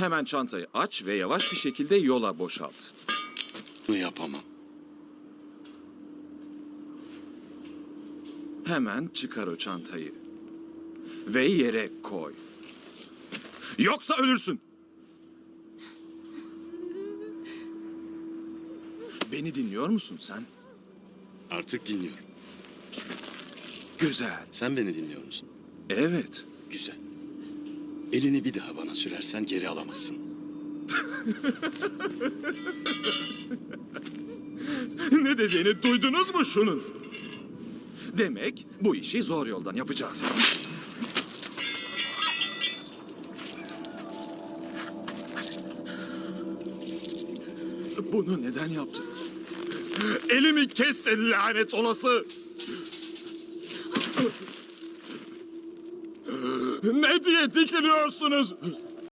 Hemen çantayı aç ve yavaş bir şekilde yola boşalt. Bunu yapamam. Hemen çıkar o çantayı. Ve yere koy. Yoksa ölürsün. Beni dinliyor musun sen? Artık dinliyorum. Güzel. Sen beni dinliyor musun? Evet. Güzel. Elini bir daha bana sürersen geri alamazsın. ne dediğini duydunuz mu şunun? Demek bu işi zor yoldan yapacağız. Bunu neden yaptın? Elimi kestin lanet olası! Ne diye dikiliyorsunuz?